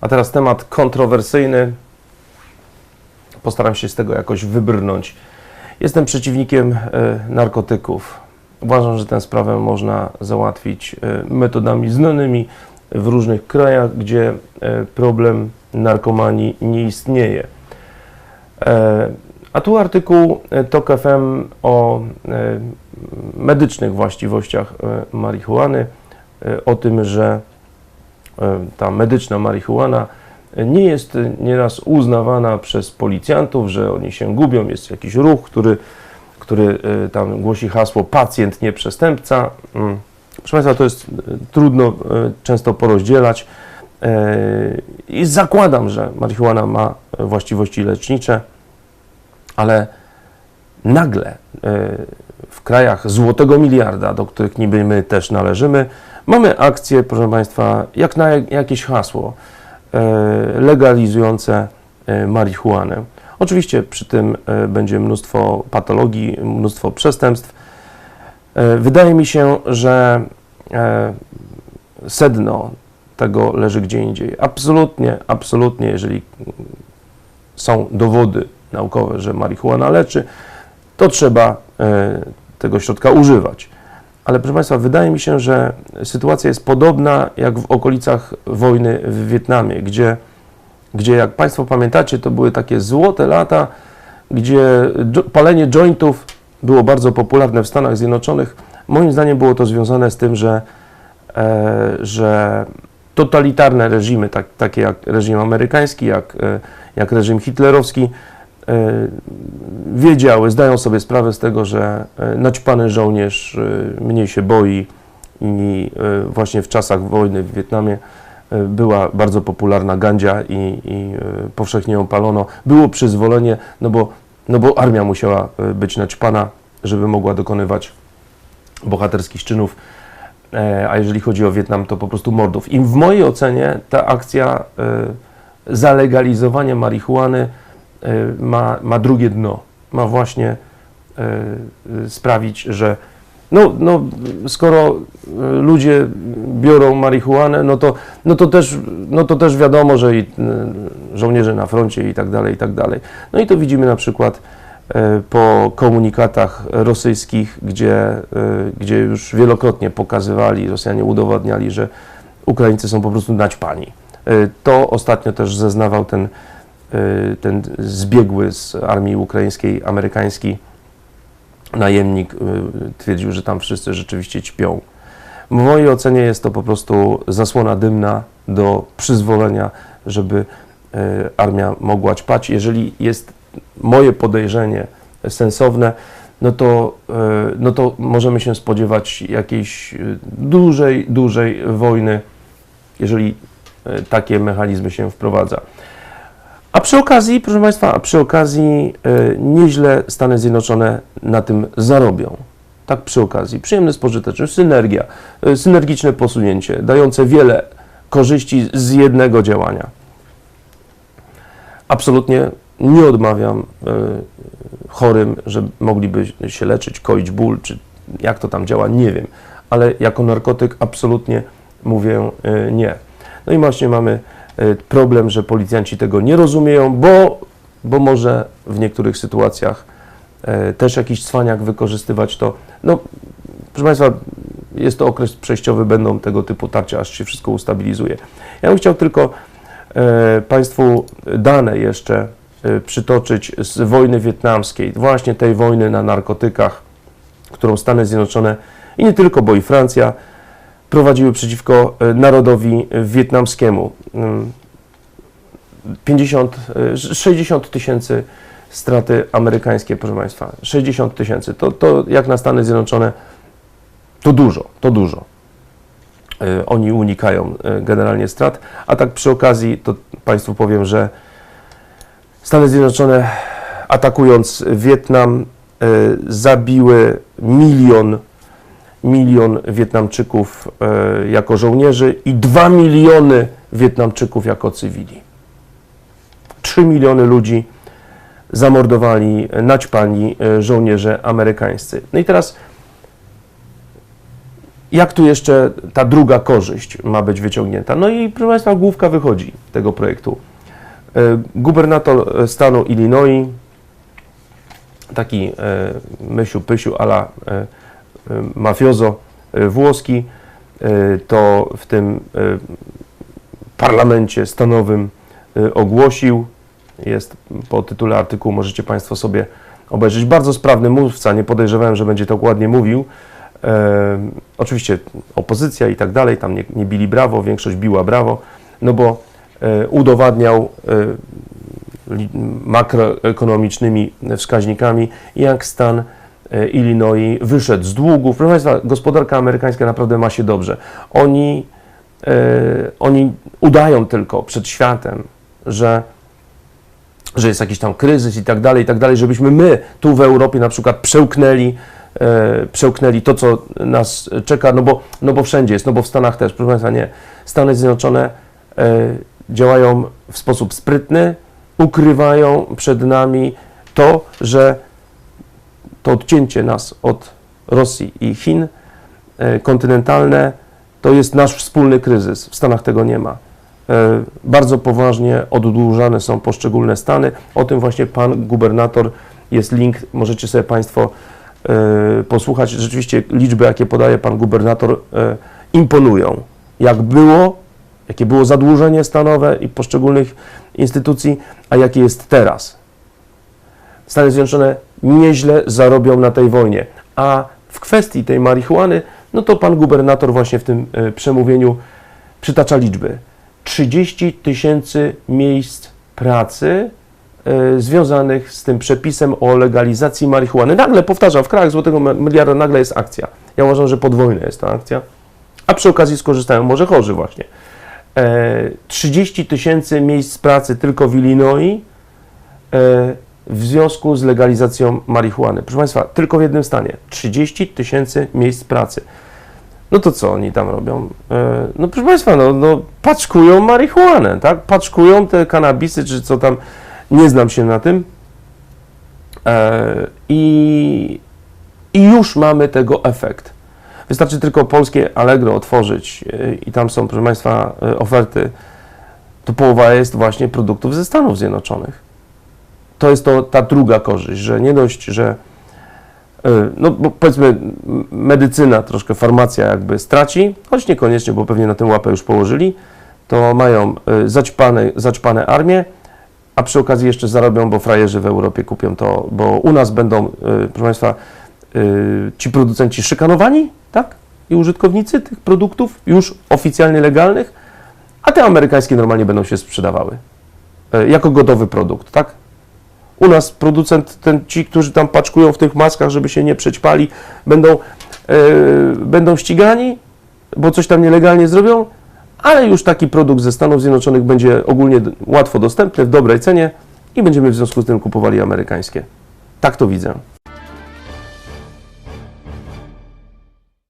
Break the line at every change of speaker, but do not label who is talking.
A teraz temat kontrowersyjny. Postaram się z tego jakoś wybrnąć. Jestem przeciwnikiem e, narkotyków. Uważam, że tę sprawę można załatwić e, metodami znanymi w różnych krajach, gdzie e, problem narkomanii nie istnieje. A tu artykuł TOK FM o medycznych właściwościach marihuany, o tym, że ta medyczna marihuana nie jest e, nieraz uznawana przez policjantów, że oni się gubią, jest jakiś ruch, który, który e, tam głosi hasło pacjent, nie przestępca. Mm. Proszę Państwa, to jest e, trudno e, często porozdzielać E, i zakładam, że marihuana ma e, właściwości lecznicze, ale nagle e, w krajach złotego miliarda, do których niby my też należymy, mamy akcje, proszę Państwa, jak na jak- jakieś hasło e, legalizujące e, marihuanę. Oczywiście przy tym e, będzie mnóstwo patologii, mnóstwo przestępstw. Wydaje mi się, że sedno tego leży gdzie indziej. Absolutnie, absolutnie, jeżeli są dowody naukowe, że marihuana leczy, to trzeba tego środka używać. Ale proszę Państwa, wydaje mi się, że sytuacja jest podobna jak w okolicach wojny w Wietnamie, gdzie, gdzie jak Państwo pamiętacie, to były takie złote lata, gdzie palenie jointów było bardzo popularne w Stanach Zjednoczonych. Moim zdaniem było to związane z tym, że, e, że totalitarne reżimy, tak, takie jak reżim amerykański, jak, e, jak reżim hitlerowski, wiedziały, zdają sobie sprawę z tego, że e, naćpany żołnierz e, mniej się boi i e, właśnie w czasach wojny w Wietnamie e, była bardzo popularna gandzia i, i e, powszechnie ją palono. Było przyzwolenie, no bo, no bo armia musiała e, być naćpana, żeby mogła dokonywać bohaterskich czynów. E, A jeżeli chodzi o Wietnam, to po prostu mordów. I w mojej ocenie ta akcja e, zalegalizowania marihuany e, ma, ma drugie dno. Ma właśnie e, e, sprawić, że no, no, skoro ludzie biorą marihuanę, no to, no, to też, no to też wiadomo, że i żołnierze na froncie i tak dalej, i tak dalej. No i to widzimy na przykład po komunikatach rosyjskich, gdzie, gdzie już wielokrotnie pokazywali, Rosjanie udowadniali, że Ukraińcy są po prostu naćpani. To ostatnio też zeznawał ten, ten zbiegły z armii ukraińskiej, amerykański najemnik, e, twierdził, że tam wszyscy rzeczywiście ćpią. W mojej ocenie jest to po prostu zasłona dymna do przyzwolenia, żeby e, armia mogła ćpać. Jeżeli jest moje podejrzenie sensowne, no to, no to możemy się spodziewać jakiejś dużej, dużej wojny, jeżeli takie mechanizmy się wprowadza. A przy okazji, proszę Państwa, a przy okazji e, nieźle Stany Zjednoczone na tym zarobią. Tak przy okazji. Przyjemny spożyteczny, synergia, e, synergiczne posunięcie, dające wiele korzyści z jednego działania. Absolutnie nie odmawiam e, chorym, że mogliby się leczyć, koić ból, czy jak to tam działa, nie wiem. Ale jako narkotyk absolutnie mówię nie. No i właśnie mamy problem, że policjanci tego nie rozumieją, bo, bo może w niektórych sytuacjach e, też jakiś cwaniak wykorzystywać to. No, proszę Państwa, jest to okres przejściowy, będą tego typu tarcia, aż się wszystko ustabilizuje. Ja bym chciał tylko e, Państwu dane jeszcze przytoczyć z wojny wietnamskiej, właśnie tej wojny na narkotykach, którą Stany Zjednoczone i nie tylko, bo i Francja prowadziły przeciwko e, narodowi wietnamskiemu. Mm, 50, e, 60 tysięcy straty amerykańskie, proszę Państwa. 60 tysięcy. To, to jak na Stany Zjednoczone, to dużo, to dużo. E, Oni unikają e, generalnie strat, a tak przy okazji to Państwu powiem, że Stany Zjednoczone atakując Wietnam e, zabiły milion milion Wietnamczyków e, jako żołnierzy i 2 miliony Wietnamczyków jako cywili. 3 miliony ludzi zamordowali, e, naćpani e, żołnierze amerykańscy. No i teraz jak tu jeszcze ta druga korzyść ma być wyciągnięta? No i proszę Państwa, główka wychodzi tego projektu. Gubernator stanu Illinois, taki e, mysiu pysiu ala mafiozo e, włoski, e, to w tym parlamencie stanowym ogłosił, jest po tytule artykułu, możecie Państwo sobie obejrzeć. Bardzo sprawny mówca, nie podejrzewałem, że będzie tak ładnie mówił. E, oczywiście opozycja i tak dalej, tam nie, nie bili brawo, większość biła brawo, no bo e, udowadniał e, makroekonomicznymi wskaźnikami, jak stan Illinois wyszedł z długów. Proszę Państwa, gospodarka amerykańska naprawdę ma się dobrze. Oni, e, oni udają tylko przed światem, że że jest jakiś tam kryzys i tak dalej, i tak dalej, żebyśmy my tu w Europie na przykład przełknęli, e, przełknęli to, co nas czeka, no bo, no bo wszędzie jest, no bo w Stanach też, proszę Państwa, nie. Stany Zjednoczone e, działają w sposób sprytny, ukrywają przed nami to, że to odcięcie nas od Rosji i Chin e, kontynentalne to jest nasz wspólny kryzys. W Stanach tego nie ma. E, Bardzo poważnie oddłużane są poszczególne stany. O tym właśnie pan gubernator, jest link, możecie sobie Państwo e, posłuchać. Rzeczywiście liczby, jakie podaje pan gubernator, imponują. Jak było, jakie było zadłużenie stanowe i poszczególnych instytucji, a jakie jest teraz. Stany Zjednoczone nieźle zarobią na tej wojnie. A w kwestii tej marihuany, no to pan gubernator właśnie w tym e, przemówieniu przytacza liczby. 30 tysięcy miejsc pracy e, związanych z tym przepisem o legalizacji marihuany. Nagle, powtarzam, w krajach złotego miliarda nagle jest akcja. Ja uważam, że podwójna jest ta akcja. A przy okazji skorzystają może chorzy właśnie. E, 30 tysięcy miejsc pracy tylko w Illinois e, w związku z legalizacją marihuany. Proszę Państwa, tylko w jednym stanie. 30 tysięcy miejsc pracy. No to co oni tam robią? E, No proszę Państwa, no, no paczkują marihuanę, tak? Paczkują te kanabisy, czy co tam, nie znam się na tym. E, I, i już mamy tego efekt. Wystarczy tylko polskie Allegro otworzyć e, i tam są, proszę Państwa, oferty. To połowa jest właśnie produktów ze Stanów Zjednoczonych. To jest to, ta druga korzyść, że nie dość, że y, no powiedzmy medycyna, troszkę farmacja jakby straci, choć niekoniecznie, bo pewnie na tę łapę już położyli, to mają y, zaćpane, zaćpane armię, a przy okazji jeszcze zarobią, bo frajerzy w Europie kupią to, bo u nas będą, y, proszę Państwa, ci producenci szykanowani, tak? I użytkownicy tych produktów już oficjalnie legalnych, a te amerykańskie normalnie będą się sprzedawały jako gotowy produkt, tak? U nas producent, ten, ci, którzy tam paczkują w tych maskach, żeby się nie przećpali, będą, e, będą ścigani, bo coś tam nielegalnie zrobią, ale już taki produkt ze Stanów Zjednoczonych będzie ogólnie łatwo dostępny, w dobrej cenie i będziemy w związku z tym kupowali amerykańskie. Tak to widzę.